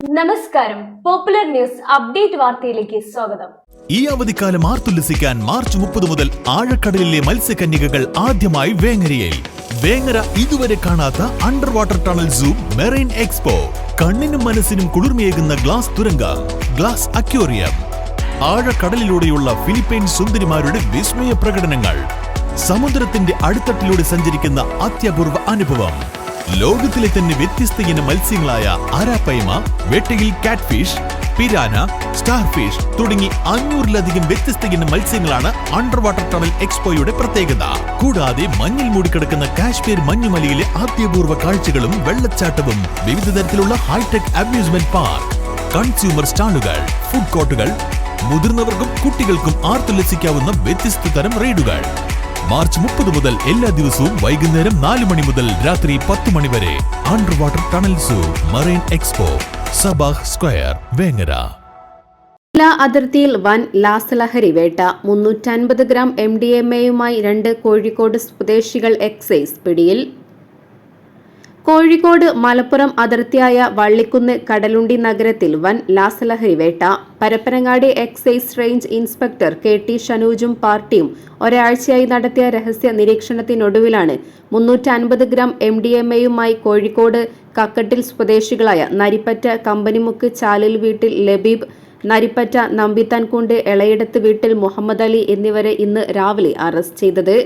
നമസ്കാരം. Popular news update വാർത്തയിലേക്ക് സ്വാഗതം. ഈ അവധിക്കാലം ആർത്തുല്ലസിക്കാൻ മാർച്ച് മുപ്പത് മുതൽ ആഴക്കടലിലെ മത്സ്യകന്യകകൾ ആദ്യമായി വേങ്ങരയിൽ. വേങ്ങര ഇതുവരെ കാണാത്ത under water tunnel zoo marine expo കണ്ണിനും മനസ്സിനും കുളിർമയേകുന്ന ഗ്ലാസ് തുരങ്ക ഗ്ലാസ് അക്യോറിയം ആഴക്കടലിലൂടെയുള്ള ഫിലിപ്പൈൻ സുന്ദരിമാരുടെ വിസ്മയ പ്രകടനങ്ങൾ. സമുദ്രത്തിന്റെ അടിത്തട്ടിലൂടെ സഞ്ചരിക്കുന്ന അത്യപൂർവ അനുഭവം. ലോകത്തിലെ തന്നെ വ്യത്യസ്ത ഇനം മത്സ്യങ്ങളായ ആരാപ്പൈമ വെട്ടയിൽ കാറ്റ്ഫിഷ് പിരാന സ്റ്റാർ ഫിഷ് തുടങ്ങി അഞ്ഞൂറിലധികം വ്യത്യസ്ത ഇനം മത്സ്യങ്ങളാണ് അണ്ടർ വാട്ടർ ടണൽ എക്സ്പോയുടെ പ്രത്യേകത. കൂടാതെ മഞ്ഞിൽ മൂടിക്കിടക്കുന്ന കാശ്മീർ മഞ്ഞുമലയിലെ ആദ്യപൂർവ കാഴ്ചകളും വെള്ളച്ചാട്ടവും വിവിധ തരത്തിലുള്ള ഹൈടെക് അമ്യൂസ്മെന്റ് പാർക്ക് കൺസ്യൂമർ സ്റ്റാളുകൾ ഫുഡ് കോർട്ടുകൾ മുതിർന്നവർക്കും കുട്ടികൾക്കും ആർത്തുലസിക്കാവുന്ന വ്യത്യസ്ത തരം റൈഡുകൾ. മാർച്ച് മുപ്പത് മുതൽ എല്ലാ ദിവസവും വൈകുന്നേരം നാല് മണി മുതൽ രാത്രി പത്ത് മണി വരെ under water tunnel zoo marine expo Sabah square Vengara. ജില്ലാ അതിർത്തിയിൽ വൻ ലാസലഹരി വേട്ട. മുന്നൂറ്റൻപത് ഗ്രാം എം ഡി എം എയുമായി രണ്ട് കോഴിക്കോട് സ്വദേശികൾ എക്സൈസ് പിടിയിൽ. കോഴിക്കോട് മലപ്പുറം അതിർത്തിയായ വള്ളിക്കുന്ന് കടലുണ്ടി നഗരത്തിൽ വൻ ലാസലഹരി വേട്ട. Parappanangadi excise range inspector K T ഷനൂജും പാർട്ടിയും ഒരാഴ്ചയായി നടത്തിയ രഹസ്യ നിരീക്ഷണത്തിനൊടുവിലാണ് മുന്നൂറ്റൻപത് ഗ്രാം എം ഡി എം എയുമായി കോഴിക്കോട് കക്കട്ടിൽ സ്വദേശികളായ നരിപ്പറ്റ കമ്പനിമുക്ക് ചാലിൽ വീട്ടിൽ ലബീബ് നരിപ്പറ്റ നമ്പിത്താൻകുണ്ട് എളയിടത്ത് വീട്ടിൽ മുഹമ്മദ് അലി എന്നിവരെ ഇന്ന് രാവിലെ അറസ്റ്റ് ചെയ്തത്.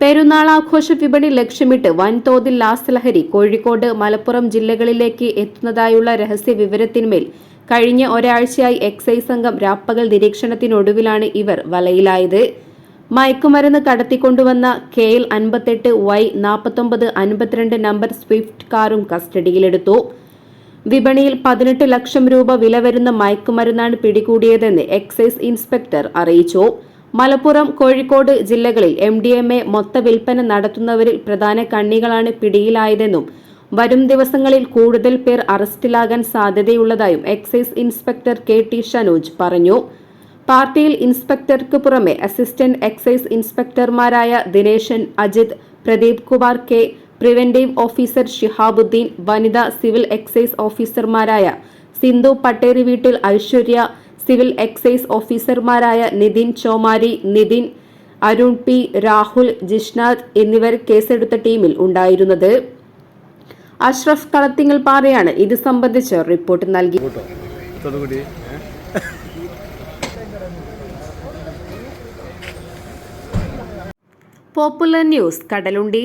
പെരുന്നാൾ ആഘോഷ വിപണി ലക്ഷ്യമിട്ട് വൻതോതിൽ ലാസ്ലഹരി കോഴിക്കോട് മലപ്പുറം ജില്ലകളിലേക്ക് എത്തുന്നതായുള്ള രഹസ്യ വിവരത്തിന്മേൽ കഴിഞ്ഞ ഒരാഴ്ചയായി എക്സൈസ് സംഘം രാപ്പകൽ നിരീക്ഷണത്തിനൊടുവിലാണ് ഇവർ വലയിലായത്. മയക്കുമരുന്ന് കടത്തിക്കൊണ്ടുവന്ന കെ എൽ അൻപത്തെട്ട് വൈ നാൽപ്പത്തൊമ്പത് അൻപത്തിരണ്ട് നമ്പർ സ്വിഫ്റ്റ് കാറും കസ്റ്റഡിയിലെടുത്തു. വിപണിയിൽ പതിനെട്ട് ലക്ഷം രൂപ വില വരുന്ന മയക്കുമരുന്നാണ് പിടികൂടിയതെന്ന് എക്സൈസ് ഇൻസ്പെക്ടർ അറിയിച്ചു. മലപ്പുറം കോഴിക്കോട് ജില്ലകളിൽ എം ഡി എം എ മൊത്ത വിൽപ്പന നടത്തുന്നവരിൽ പ്രധാന കണ്ണികളാണ് പിടിയിലായതെന്നും വരും ദിവസങ്ങളിൽ കൂടുതൽ പേർ അറസ്റ്റിലാകാൻ സാധ്യതയുള്ളതായും excise inspector K T Shanoj പറഞ്ഞു. പാർട്ടിയിൽ ഇൻസ്പെക്ടർക്ക് പുറമെ assistant excise ഇൻസ്പെക്ടർമാരായ Dineshan Ajith Pradeep Kumar K preventive officer Shihabuddin വനിതാ സിവിൽ എക്സൈസ് ഓഫീസർമാരായ സിന്ധു പട്ടേരി വീട്ടിൽ ഐശ്വര്യ സിവിൽ എക്സൈസ് ഓഫീസർമാരായ നിതിൻ ചോമാരി നിതിൻ അരുൺ പി രാഹുൽ ജിഷ്നാഥ് എന്നിവർ കേസെടുത്ത ടീമിൽ ഉണ്ടായിരുന്നത്. അഷ്റഫ് കളത്തിങ്ങൽ പാറയാണ് ഇത് സംബന്ധിച്ച് റിപ്പോർട്ട് നൽകി. Popular news Kadalundi.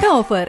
ഓഫർ